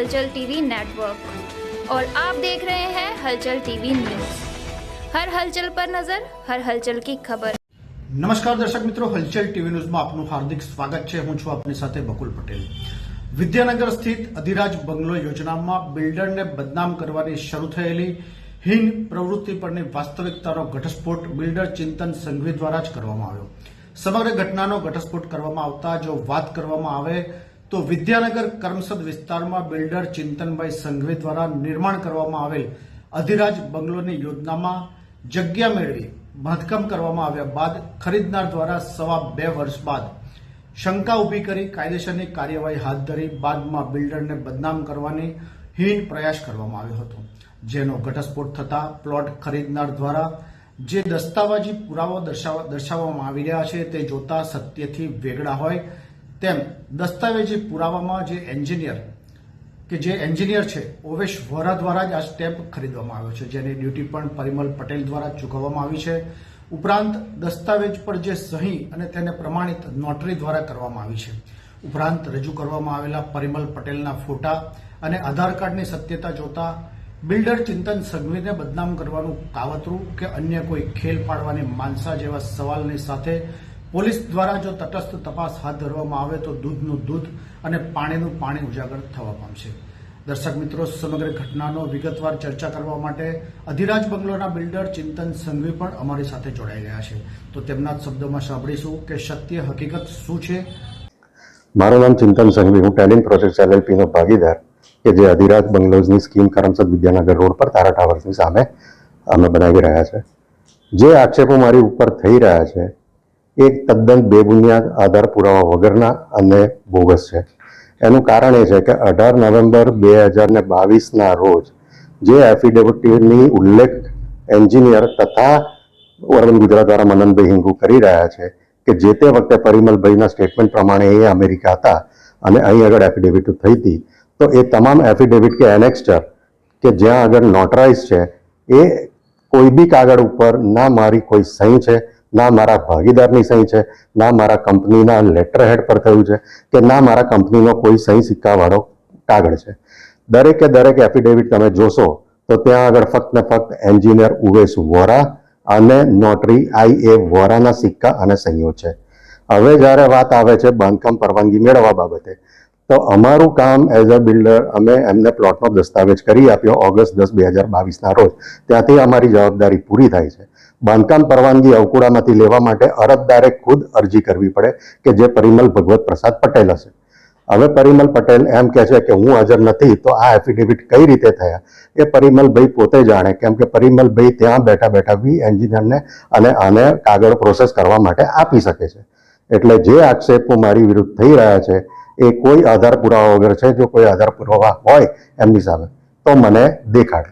हलचल TV network और आप देख रहे हैं हलचल टीवी न्यूज हर हलचल पर नजर हर हलचल की खबर નમસ્કાર દર્શક મિત્રો હલચલ ટીવી ન્યૂઝમાં આપનું હાર્દિક સ્વાગત છે હું છું આપની સાથે બકુલ પટેલ વિદ્યાનગર સ્થિત અધિરાજ બંગલો યોજનામાં બિલ્ડરને બદનામ કરવાની શરૂ થયેલી હીન પ્રવૃત્તિ પરની વાસ્તવિકતાનો ઘટસ્ફોટ બિલ્ડર ચિંતન સંઘવી દ્વારા જ કરવામાં આવ્યો સમગ્ર ઘટનાનો ઘટસ્ફોટ કરવામાં આવતા જો વાત કરવામાં આવે તો વિદ્યાનગર કરમસદ વિસ્તારમાં બિલ્ડર ચિંતનભાઈ સંઘવી દ્વારા નિર્માણ કરવામાં આવેલ અધિરાજ બંગલોની યોજનામાં જગ્યા મેળવી બાંધકામ કરવામાં આવ્યા બાદ ખરીદનાર દ્વારા સવા બે વર્ષ બાદ શંકા ઊભી કરી કાયદેસરની કાર્યવાહી હાથ ધરી બાદમાં બિલ્ડરને બદનામ કરવાની હીન પ્રયાસ કરવામાં આવ્યો હતો. જેનો ઘટસ્ફોટ થતા પ્લોટ ખરીદનાર દ્વારા જે દસ્તાવેજી પુરાવો દર્શાવવા દર્શાવવામાં આવી રહ્યા છે તે જોતા સત્યથી વેગળા હોય તેમ દસ્તાવેજી પુરાવામાં જે એન્જિનિયર, કે જે એન્જિનિયર છે, ઓવેશ વોરા દ્વારા જ આ સ્ટેમ્પ ખરીદવામાં આવ્યો છે, જેની ડ્યુટી પણ પરિમલ પટેલ દ્વારા ચૂકવવામાં આવી છે. ઉપરાંત દસ્તાવેજ પર જે સહી અને તેને પ્રમાણિત નોટરી દ્વારા કરવામાં આવી છે. ઉપરાંત રજૂ કરવામાં આવેલા પરિમલ પટેલના ફોટા અને આધાર કાર્ડની સત્યતા જોતા બિલ્ડર ચિંતન સંઘવીને બદનામ કરવાનું કાવતરું કે અન્ય કોઈ ખેલ પાડવાની માનસા જેવા સવાલની સાથે પોલીસ દ્વારા જો તટસ્થ તપાસ હાથ ધરવામાં આવે તો દૂધનું દૂધ અને પાણીનું પાણી ઉજાગર થવા પામશે. દર્શક મિત્રો, સમગ્ર ઘટનાનો વિગતવાર ચર્ચા કરવા માટે અધિરાજ બંગલોના બિલ્ડર ચિંતન સંઘવી પણ અમારી સાથે જોડાઈ ગયા છે. તો તેમના જ શબ્દોમાં સાંભળીશું કે સત્ય હકીકત શું છે? મારું નામ ચિંતન સંઘવી, હું ટેલિંગ પ્રોજેક્ટ એલએલપીનો ભાગીદાર કે જે અધિરાજ બંગલોઝની સ્કીમ કરમસદ વિદ્યાનગર રોડ પર તારા ટાવર્સની સામે અમે બનાવી રહ્યા છે. જે આક્ષેપો મારી ઉપર થઈ રહ્યા છે એ તદ્દન બેબુનિયાદ આધાર પુરાવા વગરના અને બોગસ છે. એનું કારણ એ છે કે અઢાર નવેમ્બર બે હજાર ને બાવીસના રોજ જે એફિડેવિટની ઉલ્લેખ એન્જિનિયર તથા અરવિંદ ગુજરાત દ્વારા મનનભાઈ હિંગુ કરી રહ્યા છે કે જે તે વખતે પરિમલભાઈના સ્ટેટમેન્ટ પ્રમાણે એ અમેરિકા હતા અને અહીં આગળ એફિડેવિટ થઈ હતી. તો એ તમામ એફિડેવિટ કે એનેક્સ્ટર કે જ્યાં આગળ નોટરાઇઝ છે એ કોઈ બી કાગળ ઉપર ના મારી કોઈ સહી છે ના મારા ભાગીદારની સહી છે, ના મારા કંપનીના લેટર હેડ પર થયું છે કે ના મારા કંપનીનો કોઈ સહી સિક્કાવાળો કાગળ છે. દરેકે દરેક એફિડેવિટ તમે જોશો તો ત્યાં આગળ ફક્ત ને ફક્ત એન્જિનિયર ઉવેશ વોરા અને નોટરી આઈ એ વોરાના સિક્કા અને સહીઓ છે. હવે જ્યારે વાત આવે છે બાંધકામ પરવાનગી મેળવવા બાબતે, તો અમારું કામ એઝ અ બિલ્ડર અમે એમને પ્લોટનો દસ્તાવેજ કરી આપ્યો ઓગસ્ટ દસ, બે હજાર બાવીસના રોજ. ત્યાંથી અમારી જવાબદારી પૂરી થાય છે. બાંધકામ પરવાનગી અવકુડામાંથી લેવા માટે અરજદારે ખુદ અરજી કરવી પડે કે જે પરિમલ ભગવત પ્રસાદ પટેલ હશે. હવે પરિમલ પટેલ એમ કહે છે કે હું હાજર નથી તો આ એફિડેવિટ કઈ રીતે થયા? એ પરિમલભાઈ પોતે જાણે કેમ કે પરિમલભાઈ ત્યાં બેઠા બેઠા બી એન્જિનિયરને અને આને કાગળ પ્રોસેસ કરવા માટે આપી શકે છે. એટલે જે આક્ષેપો મારી વિરુદ્ધ થઈ રહ્યા છે, એ કોઈ આધાર પુરાવા વગર છે. જો કોઈ આધાર પુરાવા હોય એમની સામે, તો મને દેખાડે.